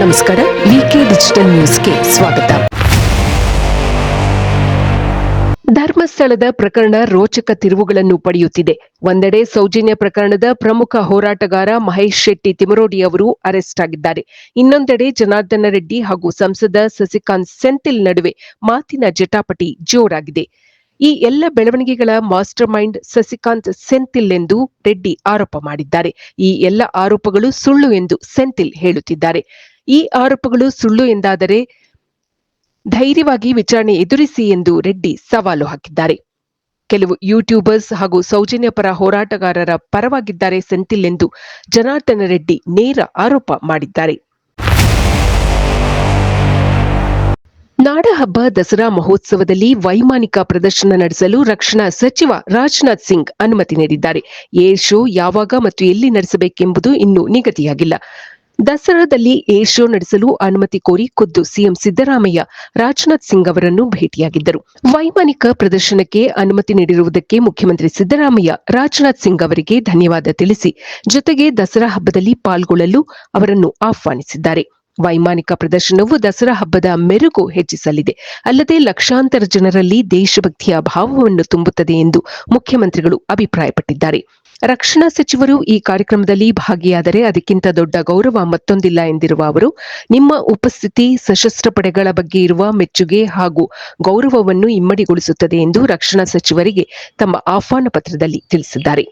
ನಮಸ್ಕಾರ ವಿಕೆ ಡಿಜಿಟಲ್ ನ್ಯೂಸ್ಗೆ ಸ್ವಾಗತ. ಧರ್ಮಸ್ಥಳದ ಪ್ರಕರಣ ರೋಚಕ ತಿರುವುಗಳನ್ನು ಪಡೆಯುತ್ತಿದೆ. ಒಂದೆಡೆ ಸೌಜನ್ಯ ಪ್ರಕರಣದ ಪ್ರಮುಖ ಹೋರಾಟಗಾರ ಮಹೇಶ್ ಶೆಟ್ಟಿ ತಿಮರೋಡಿ ಅವರು ಅರೆಸ್ಟ್ ಆಗಿದ್ದಾರೆ. ಇನ್ನೊಂದೆಡೆ ಜನಾರ್ದನ ರೆಡ್ಡಿ ಹಾಗೂ ಸಂಸದ ಸಸಿಕಾಂತ್ ಸೆಂಥಿಲ್ ನಡುವೆ ಮಾತಿನ ಜಟಾಪಟಿ ಜೋರಾಗಿದೆ. ಈ ಎಲ್ಲ ಬೆಳವಣಿಗೆಗಳ ಮಾಸ್ಟರ್ ಮೈಂಡ್ ಸಸಿಕಾಂತ್ ಸೆಂಥಿಲ್ ಎಂದು ರೆಡ್ಡಿ ಆರೋಪ ಮಾಡಿದ್ದಾರೆ. ಈ ಎಲ್ಲ ಆರೋಪಗಳು ಸುಳ್ಳು ಎಂದು ಸೆಂಥಿಲ್ ಹೇಳುತ್ತಿದ್ದಾರೆ. ಈ ಆರೋಪಗಳು ಸುಳ್ಳು ಎಂದಾದರೆ ಧೈರ್ಯವಾಗಿ ವಿಚಾರಣೆ ಎದುರಿಸಿ ಎಂದು ರೆಡ್ಡಿ ಸವಾಲು ಹಾಕಿದ್ದಾರೆ. ಕೆಲವು ಯೂಟ್ಯೂಬರ್ಸ್ ಹಾಗೂ ಸೌಜನ್ಯ ಪರ ಹೋರಾಟಗಾರರ ಪರವಾಗಿದ್ದಾರೆ ಸೆಂಥಿಲ್ ಎಂದು ಜನಾರ್ದನ ರೆಡ್ಡಿ ನೇರ ಆರೋಪ ಮಾಡಿದ್ದಾರೆ. ನಾಡಹಬ್ಬ ದಸರಾ ಮಹೋತ್ಸವದಲ್ಲಿ ವೈಮಾನಿಕ ಪ್ರದರ್ಶನ ನಡೆಸಲು ರಕ್ಷಣಾ ಸಚಿವ ರಾಜನಾಥ್ ಸಿಂಗ್ ಅನುಮತಿ ನೀಡಿದ್ದಾರೆ. ಏರ್ ಶೋ ಯಾವಾಗ ಮತ್ತು ಎಲ್ಲಿ ನಡೆಸಬೇಕೆಂಬುದು ಇನ್ನೂ ನಿಗದಿಯಾಗಿಲ್ಲ. ದಸರಾದಲ್ಲಿ ಏರ್ ಶೋ ನಡೆಸಲು ಅನುಮತಿ ಕೋರಿ ಖುದ್ದು ಸಿಎಂ ಸಿದ್ದರಾಮಯ್ಯ ರಾಜನಾಥ್ ಸಿಂಗ್ ಅವರನ್ನು ಭೇಟಿಯಾಗಿದ್ದರು. ವೈಮಾನಿಕ ಪ್ರದರ್ಶನಕ್ಕೆ ಅನುಮತಿ ನೀಡಿರುವುದಕ್ಕೆ ಮುಖ್ಯಮಂತ್ರಿ ಸಿದ್ದರಾಮಯ್ಯ ರಾಜನಾಥ್ ಸಿಂಗ್ ಅವರಿಗೆ ಧನ್ಯವಾದ ತಿಳಿಸಿ, ಜೊತೆಗೆ ದಸರಾ ಹಬ್ಬದಲ್ಲಿ ಪಾಲ್ಗೊಳ್ಳಲು ಅವರನ್ನು ಆಹ್ವಾನಿಸಿದ್ದಾರೆ. ವೈಮಾನಿಕ ಪ್ರದರ್ಶನವು ದಸರಾ ಹಬ್ಬದ ಮೆರುಗು ಹೆಚ್ಚಿಸಲಿದೆ. ಅಲ್ಲದೆ ಲಕ್ಷಾಂತರ ಜನರಲ್ಲಿ ದೇಶಭಕ್ತಿಯ ಭಾವವನ್ನು ತುಂಬುತ್ತದೆ ಎಂದು ಮುಖ್ಯಮಂತ್ರಿಗಳು ಅಭಿಪ್ರಾಯಪಟ್ಟಿದ್ದಾರೆ. ರಕ್ಷಣಾ ಸಚಿವರು ಈ ಕಾರ್ಯಕ್ರಮದಲ್ಲಿ ಭಾಗಿಯಾದರೆ ಅದಕ್ಕಿಂತ ದೊಡ್ಡ ಗೌರವ ಮತ್ತೊಂದಿಲ್ಲ ಎಂದಿರುವ ಅವರು, ನಿಮ್ಮ ಉಪಸ್ಥಿತಿ ಸಶಸ್ತ್ರ ಪಡೆಗಳ ಬಗ್ಗೆ ಇರುವ ಮೆಚ್ಚುಗೆ ಹಾಗೂ ಗೌರವವನ್ನು ಇಮ್ಮಡಿಗೊಳಿಸುತ್ತದೆ ಎಂದು ರಕ್ಷಣಾ ಸಚಿವರಿಗೆ ತಮ್ಮ ಆಹ್ವಾನ ಪತ್ರದಲ್ಲಿ ತಿಳಿಸಿದ್ದಾರೆ.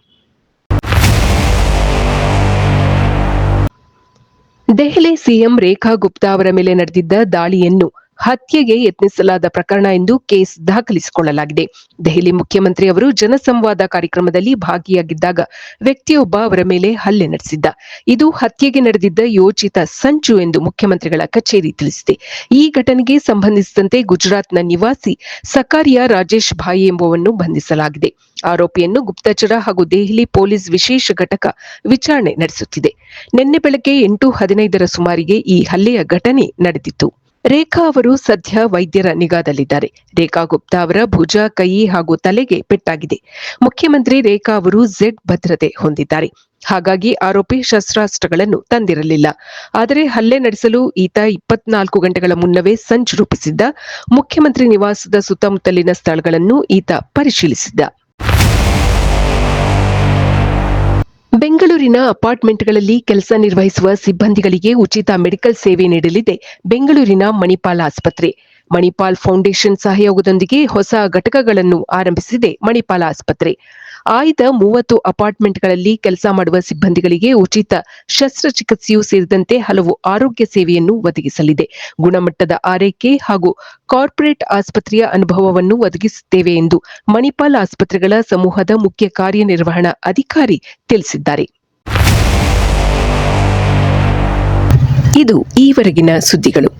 ದೆಹಲಿ ಸಿಎಂ ರೇಖಾ ಗುಪ್ತಾ ಅವರ ಮೇಲೆ ನಡೆದಿದ್ದ ದಾಳಿಯನ್ನು ಹತ್ಯೆಗೆ ಯತ್ನಿಸಲಾದ ಪ್ರಕರಣ ಎಂದು ಕೇಸ್ ದಾಖಲಿಸಿಕೊಳ್ಳಲಾಗಿದೆ. ದೆಹಲಿ ಮುಖ್ಯಮಂತ್ರಿ ಅವರು ಜನಸಂವಾದ ಕಾರ್ಯಕ್ರಮದಲ್ಲಿ ಭಾಗಿಯಾಗಿದ್ದಾಗ ವ್ಯಕ್ತಿಯೊಬ್ಬ ಅವರ ಮೇಲೆ ಹಲ್ಲೆ ನಡೆಸಿದ್ದ. ಇದು ಹತ್ಯೆಗೆ ನಡೆದಿದ್ದ ಯೋಚಿತ ಸಂಚು ಎಂದು ಮುಖ್ಯಮಂತ್ರಿಗಳ ಕಚೇರಿ ತಿಳಿಸಿದೆ. ಈ ಘಟನೆಗೆ ಸಂಬಂಧಿಸಿದಂತೆ ಗುಜರಾತ್ನ ನಿವಾಸಿ ಸಕಾರಿಯ ರಾಜೇಶ್ ಭಾಯಿ ಎಂಬುವನ್ನು ಬಂಧಿಸಲಾಗಿದೆ. ಆರೋಪಿಯನ್ನು ಗುಪ್ತಚರ ಹಾಗೂ ದೆಹಲಿ ಪೊಲೀಸ್ ವಿಶೇಷ ಘಟಕ ವಿಚಾರಣೆ ನಡೆಸುತ್ತಿದೆ. ನಿನ್ನೆ ಬೆಳಗ್ಗೆ ಎಂಟು ಹದಿನೈದರ ಸುಮಾರಿಗೆ ಈ ಹಲ್ಲೆಯ ಘಟನೆ ನಡೆದಿತ್ತು. ರೇಖಾ ಅವರು ಸದ್ಯ ವೈದ್ಯರ ನಿಗಾದಲ್ಲಿದ್ದಾರೆ. ರೇಖಾ ಗುಪ್ತಾ ಅವರ ಭುಜ, ಕೈ ಹಾಗೂ ತಲೆಗೆ ಪೆಟ್ಟಾಗಿದೆ. ಮುಖ್ಯಮಂತ್ರಿ ರೇಖಾ ಅವರು ಝೆಡ್ ಭದ್ರತೆ ಹೊಂದಿದ್ದಾರೆ. ಹಾಗಾಗಿ ಆರೋಪಿ ಶಸ್ತ್ರಾಸ್ತ್ರಗಳನ್ನು ತಂದಿರಲಿಲ್ಲ. ಆದರೆ ಹಲ್ಲೆ ನಡೆಸಲು ಈತ ಇಪ್ಪತ್ನಾಲ್ಕು ಗಂಟೆಗಳ ಮುನ್ನವೇ ಸಂಚು ರೂಪಿಸಿದ್ದ. ಮುಖ್ಯಮಂತ್ರಿ ನಿವಾಸದ ಸುತ್ತಮುತ್ತಲಿನ ಸ್ಥಳಗಳನ್ನು ಈತ ಪರಿಶೀಲಿಸಿದ್ದ. ಬೆಂಗಳೂರಿನ ಅಪಾರ್ಟ್ಮೆಂಟ್ಗಳಲ್ಲಿ ಕೆಲಸ ನಿರ್ವಹಿಸುವ ಸಿಬ್ಬಂದಿಗಳಿಗೆ ಉಚಿತ ಮೆಡಿಕಲ್ ಸೇವೆ ನೀಡಲಿದೆ. ಬೆಂಗಳೂರಿನ ಮಣಿಪಾಲ್ ಆಸ್ಪತ್ರೆ. ಮಣಿಪಾಲ್ ಫೌಂಡೇಶನ್ ಸಹಯೋಗದೊಂದಿಗೆ ಹೊಸ ಘಟಕಗಳನ್ನು ಆರಂಭಿಸಿದೆ ಮಣಿಪಾಲ್ ಆಸ್ಪತ್ರೆ. ಆಯ್ದ ಮೂವತ್ತು ಅಪಾರ್ಟ್ಮೆಂಟ್ಗಳಲ್ಲಿ ಕೆಲಸ ಮಾಡುವ ಸಿಬ್ಬಂದಿಗಳಿಗೆ ಉಚಿತ ಶಸ್ತ್ರಚಿಕಿತ್ಸೆಯೂ ಸೇರಿದಂತೆ ಹಲವು ಆರೋಗ್ಯ ಸೇವೆಯನ್ನು ಒದಗಿಸಲಿದೆ. ಗುಣಮಟ್ಟದ ಆರೈಕೆ ಹಾಗೂ ಕಾರ್ಪೊರೇಟ್ ಆಸ್ಪತ್ರೆಯ ಅನುಭವವನ್ನು ಒದಗಿಸುತ್ತೇವೆ ಎಂದು ಮಣಿಪಾಲ್ ಆಸ್ಪತ್ರೆಗಳ ಸಮೂಹದ ಮುಖ್ಯ ಕಾರ್ಯನಿರ್ವಹಣಾ ಅಧಿಕಾರಿ ತಿಳಿಸಿದ್ದಾರೆ. ಇದು ಈವರೆಗಿನ ಸುದ್ದಿಗಳು.